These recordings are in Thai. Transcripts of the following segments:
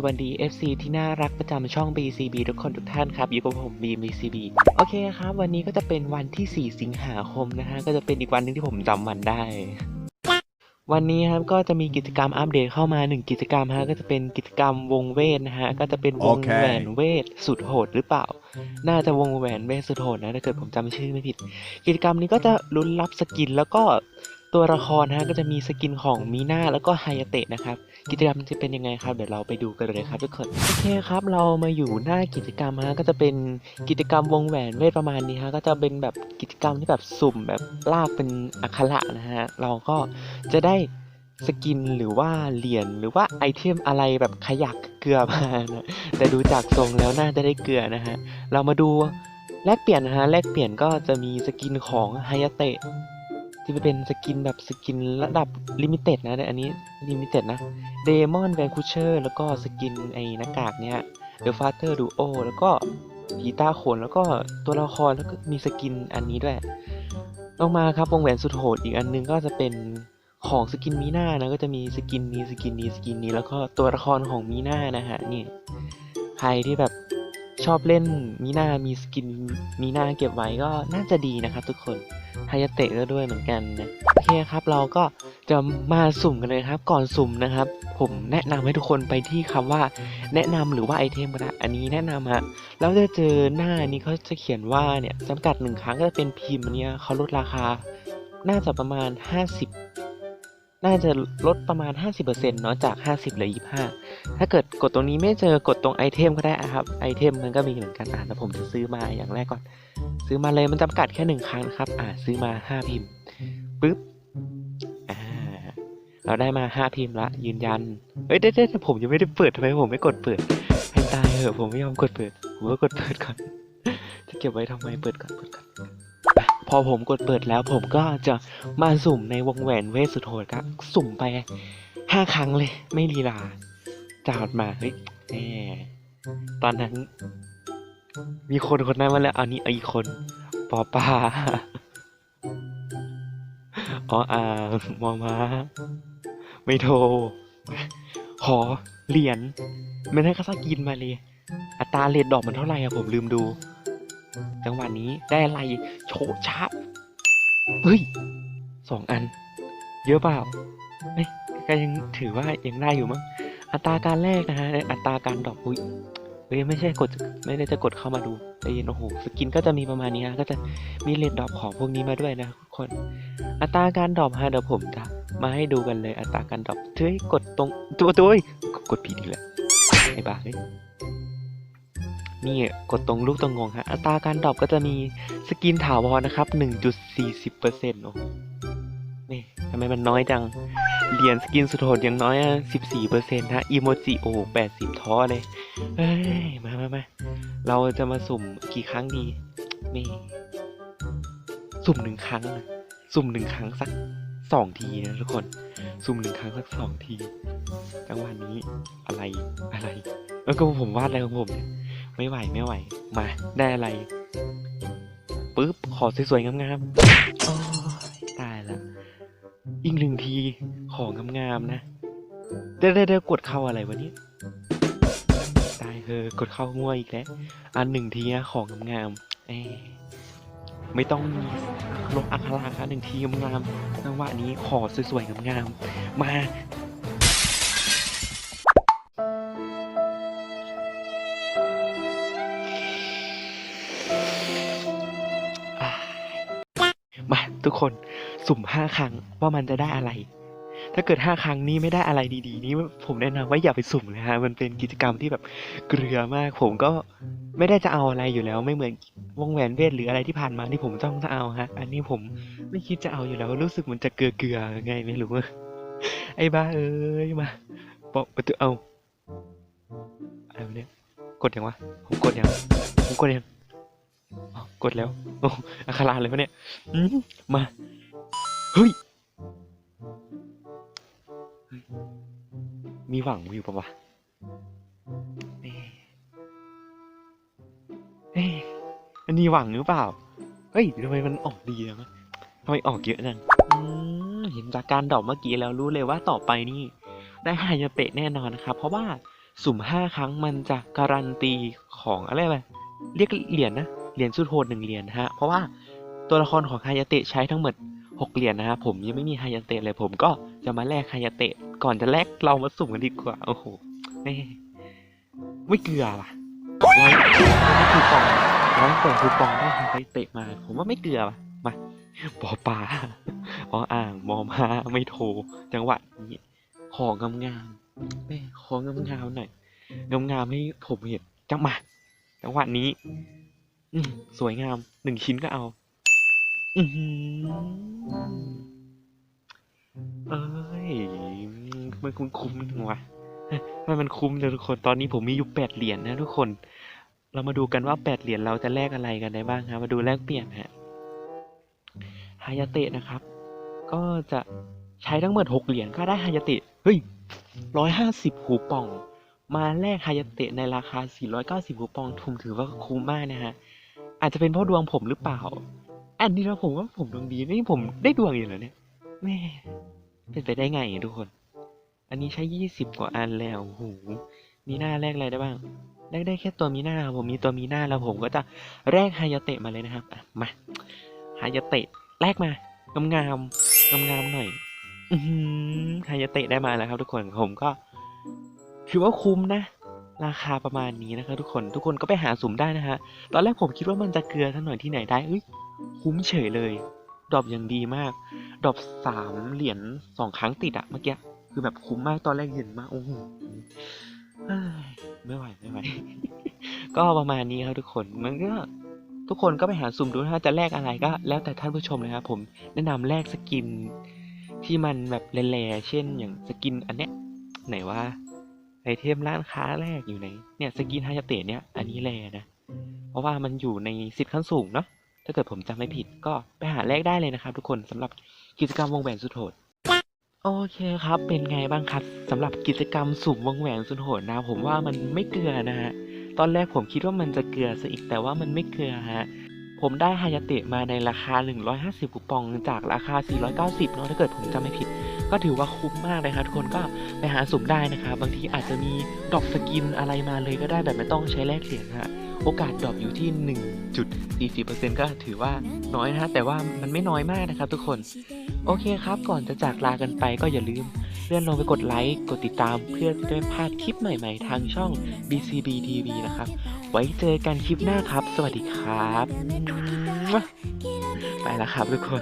สวัสดี FC ที่น่ารักประจำช่อง BCB ทุกคนทุกท่านครับ อยู่กับผม b BCB โอเคครับ วันนี้ก็จะเป็นวันที่ 4 สิงหาคมนะฮะ ก็จะเป็นอีกวันหนึงที่ผมจำวันได้ วันนี้ครับก็จะมีกิจกรรมอัปเดตเข้ามาหนึ่งกิจกรรมฮะ ก็จะเป็นกิจกรรมวงเวทนะฮะ ก็จะเป็นวงแหวนเวทสุดโหดหรือเปล่า น่าจะวงแหวนเวทสุดโหดนะ ถ้าเกิดผมจำชื่อไม่ผิด กิจกรรมนี้ก็จะลุ้นรับสกินแล้วก็ตัวละครนะฮะก็จะมีสกินของมีนาแล้วก็ไฮยาเตะนะครับ กิจกรรมจะเป็นยังไงครับเดี๋ยวเราไปดูกันเลยครับทุกคนโอเคครับ เรามาอยู่หน้ากิจกรรมฮะก็จะเป็นกิจกรรมวงแหวนเวทประมาณนี้ฮะก็จะเป็นแบบกิจกรรมที่แบบสุ่มแบบลากเป็นอักขระนะฮะเราก็จะได้สกินหรือว่าเหรียญหรือว่าไอเทมอะไรแบบขยักเกลือมานะแต่ดูจากทรงแล้วน่าจะได้เกลือนะฮะเรามาดูแลกเปลี่ยนนะฮะแลกเปลี่ยนก็จะมีสกินของไฮยาเตะ ที่เป็นสกินแบบสกินระดับลิมิเต็ดนะแต่อันนี้ลิมิเต็ดนะเดมอนแวนคูเชอร์แล้วก็สกินไอ้หน้ากากเนี้ยเดอะฟาเตอร์ดูโอแล้วก็ผีตาโขนแล้วก็ตัวละครแล้วก็มีสกินอันนี้ด้วยลงมาครับวงแหวนสุดโหดอีกอันนึงก็จะเป็นของสกินมีหน้านะก็จะมีสกินนี้สกินนี้สกินนี้แล้วก็ตัวละครของมีหน้านะฮะนี่ใครที่แบบ ชอบเล่นมีหน้ามีสกินมีหน้าเก็บไว้ก็น่าจะดีนะครับทุกคนฮายาเตะก็ด้วยเหมือนกันนะโอเคครับเราก็จะมาสุ่มกันเลยครับ ก่อนสุ่มนะครับ ผมแนะนำให้ทุกคนไปที่คำว่า แนะนำหรือว่าไอเทมก็ได้อันนี้แนะนำฮะแล้วจะเจอหน้านี้เขาจะเขียนว่าเนี่ยจำกัดหนึ่งครั้งก็จะเป็นพิมพ์อันเนี้ยเขาลดราคา น่าจะประมาณ 50 น่าจะลดประมาณ 50%เนาะจาก 50เหลือ25 ถ้าเกิดกดตรงนี้ไม่เจอกดตรงไอเทมก็ได้ครับไอเทมมันก็มีเหมือนกันอะแล้วผมจะซื้อมาอย่างแรกก่อน ซื้อมาเลยมันจำกัดแค่หนึ่งครั้งนะครับ อ่าซื้อมาห้าพิมพ์ปุ๊บอ่าเราได้มาห้าพิมพ์ละยืนยันเอ้ยเด้เด้แต่ผมยังไม่ได้เปิดทำไมผมไม่กดเปิดให้ตายเหอะผมไม่ยอมกดเปิดผมก็กดเปิดก่อนจะเก็บไว้ทำไมเปิดก่อนเปิดก่อน พอผมกดเปิดแล้วผมก็จะมาสุ่มในวงแหวนเวสุดโหดครับสุ่มไปห้าครั้งเลย ไม่ลีลาจาดมาเฮ้ยแหมตอนนั้น มีคนคนนั้นมาแล้วอันนี้อีกคนปอปลาอ๋ออ่ามอมาไม่โทรขอเหรียญไม่ได้ก็สกินมาเลย อัตราเลทดอกมันเท่าไหร่อะผมลืมดู จังหวะนี้ได้อะไรโชว์ชับเฮ้ยสองอัน เยอะเปล่าเฮ้ยก็ยังถือว่ายังได้อยู่มั้งอัตราการแรกนะฮะอัตราการดรอกอุ้ยเฮ้ยไม่ใช่กดไม่ได้จะกดเข้ามาดูใจเย็นโอ้โหสกินก็จะมีประมาณนี้ฮะก็จะมีเลดดรอปของพวกนี้มาด้วยนะทุกคน อัตราการดรอปฮะเดี๋ยวผมจะมาให้ดูกันเลยอัตราการดรอปเฮ้ยกดตรงตัวตัวเอ้ยกกดผิดอีกแล้วไอ้บ้าเฮ้ย นี่กดตรงลูกตรงงงฮะ อัตราการดรอปก็จะมีสกินถาวรนะครับ 1.40%โอ้โหนี่ทำไมมันน้อยจัง เหรียญสกินสุดโหดยังน้อยอะ14%ฮะ อีโมจิโอ้80 ท้อเลย เอ้ย มามามาเราจะมาสุ่มกี่ครั้งดี นี่ สุ่มหนึ่งครั้งนะสุ่มหนึ่งครั้งสักสองทีนะทุกคน สุ่มหนึ่งครั้งสักสองที จังหวะนี้อะไรอะไร แล้วก็ผมวาดอะไรของผมเนี่ย ไม่ไหวไม่ไหว มา ได้อะไรปึ๊บขอสวยๆงามๆตายแล้วอีกหนึ่งทีของงามๆนะเดี๋ยวเดี๋ยวกดเข้าอะไรวะเนี่ยได้เธอกดเข้าง่วยอีกแล้วอันหนึ่งทีนะของงามๆเอ้ไม่ต้องมีลบอัคราคะหนึ่งทีงามๆจังหวะนี้ขอสวยๆงามๆมา ทุกคนสุ่มห้าครั้งว่ามันจะได้อะไร ถ้าเกิดห้าครั้งนี้ไม่ได้อะไรดีๆ นี่ผมแนะนำว่าอย่าไปสุ่มเลยฮะมันเป็นกิจกรรมที่แบบเกลือมาก ผมก็ไม่ได้จะเอาอะไรอยู่แล้ว ไม่เหมือนวงแหวนเวทหรืออะไรที่ผ่านมาที่ผมต้องจะเอาฮะ อันนี้ผมไม่คิดจะเอาอยู่แล้วรู้สึกมันจะเกลือๆไงไม่รู้ไอ้บ้าเอ้ยมาบอกประตูเอาอะไรเนี่ยกดยังวะผมกดยังผมกดยังอ๋อ กดแล้วโอ้อาคาราเลยวะเนี่ยมาเฮ้ยมีหวังอยู่ปะวะเอ๊ะเอ๊ะมันมีหวังหรือเปล่า เฮ้ยทำไมมันออกดีจังวะทำไมออกเยอะจังอืมเห็นจากการดอกเมื่อกี้แล้วรู้เลยว่าต่อไปนี่ ได้ฮายาเตะแน่นอนนะครับ เพราะว่าสุ่มห้าครั้งมันจะการันตีของอะไรไปเรียกเหรียญนะ เหรียญสุดโหดหนึ่งเหรียญฮะ เพราะว่าตัวละครของฮายาเตะใช้ทั้งหมดหกเหรียญนะฮะผมยังไม่มีฮายาเตะเลยผมก็จะมาแลกฮายาเตะก่อนจะแลกเรามาสุ่มกันดีกว่าโอ้โหแม่ไม่เกลือว่ะร้อยคูปองร้อยแปดคูปองได้ฮายาเตะมา ผมว่าไม่เกลือว่ะมาปอปลาออ่างมอมาไม่โทรจังหวะนี้ของงามๆแม่ของงามๆหน่อยงามๆให้ผมเห็นจังมาจังหวะนี้ อืมสวยงามหนึ่งชิ้นก็เอา อือหือเอ้ยมันคุ้มคุ้มๆจังวะทำไมมันคุ้มเลยทุกคนตอนนี้ผมมีอยู่แปดเหรียญนะทุกคน เรามาดูกันว่าแปดเหรียญเราจะแลกอะไรกันได้บ้างครับมาดูแลกเปลี่ยนฮะฮายาเตะนะครับ ก็จะใช้ทั้งหมดหกเหรียญก็ได้ฮายาเตะเฮ้ยร้อยห้าสิบหูปอง มาแลกฮายาเตะในราคา490คูปองทุมถือว่าคุ้มมากนะฮะ อาจจะเป็นเพราะดวงผมหรือเปล่า อันนี้นะผมว่าผมดวงดีนี่ผมได้ดวงอีกเหรอเนี่ยแม่เป็นไปได้ไงทุกคน อันนี้ใช้20กว่าอันแล้วโอ้โหมีหน้าแรกอะไรได้บ้างแรกได้แค่ตัวมีหน้าผมมีตัวมีหน้าแล้วผมก็จะแลกฮายาเตะมาเลยนะครับมาฮายาเตะแลกมางามงามงามงามๆหน่อยอือหือฮายาเตะได้มาแล้วครับทุกคนผมก็ถือว่าคุ้มนะ ราคาประมาณนี้นะครับทุกคนทุกคนก็ไปหาสุ่มได้นะฮะตอนแรกผมคิดว่ามันจะเกลือสักหน่อยที่ไหนได้เอ้ยคุ้มเฉยเลยดรอปอย่างดีมากดรอปสามเหรียญสองครั้งติดอะเมื่อกี้คือแบบคุ้มมากตอนแรกเห็นมากโอ้โหไม่ไหวไม่ไหวก็ประมาณนี้ครับทุกคนมันก็ทุกคนก็ไปหาสุ่มดูนะจะแลกอะไรก็ แล้วแต่ท่านผู้ชมเลยครับผมแนะนำแลกสกินที่มันแบบแร่ๆเช่นอย่างสกินอันเนี้ยไหนว่า ไอเทมร้านค้าแรกอยู่ไหนเนี่ยสกินฮายาเตะเนี่ยอันนี้แลนะ เพราะว่ามันอยู่ในสิทธิ์ขั้นสูงเนาะถ้าเกิดผมจำไม่ผิดก็ไปหาแลกได้เลยนะครับ ทุกคนสำหรับกิจกรรมวงแหวนสุดโหดโอเคครับ เป็นไงบ้างครับสำหรับกิจกรรมสุ่มวงแหวนสุดโหดนะ ผมว่ามันไม่เกลือนะฮะตอนแรกผมคิดว่ามันจะเกลือซะอีกแต่ว่ามันไม่เกลือฮะผมได้ฮายาเตะมาในราคา 150คูปองจากราคา 490เนาะถ้าเกิดผมจำไม่ผิด ก็ถือว่าคุ้มมากเลยครับทุกคนก็ไปหาสุ่มได้นะครับบางทีอาจจะมีดรอปสกินอะไรมาเลยก็ได้แบบไม่ต้องใช้แลกเหรียญฮะโอกาสดรอปอยู่ที่ 1.40%ก็ถือว่าน้อยนะฮะแต่ว่ามันไม่น้อยมากนะครับทุกคนโอเคครับ ก่อนจะจากลากันไปก็อย่าลืมเลื่อนลงไปกดไลค์ กดติดตามเพื่อจะไม่พลาดคลิปใหม่ๆ ทางช่อง BCB TV นะครับ ไว้เจอกันคลิปหน้าครับ สวัสดีครับ ไปแล้วครับทุกคน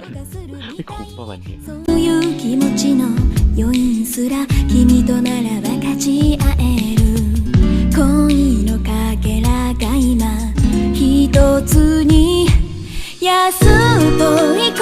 ไม่คุ้มป่ะวันนี้ そういう気持ちの余韻すら君となら分かち合える恋のかけらが今一つに安っぽい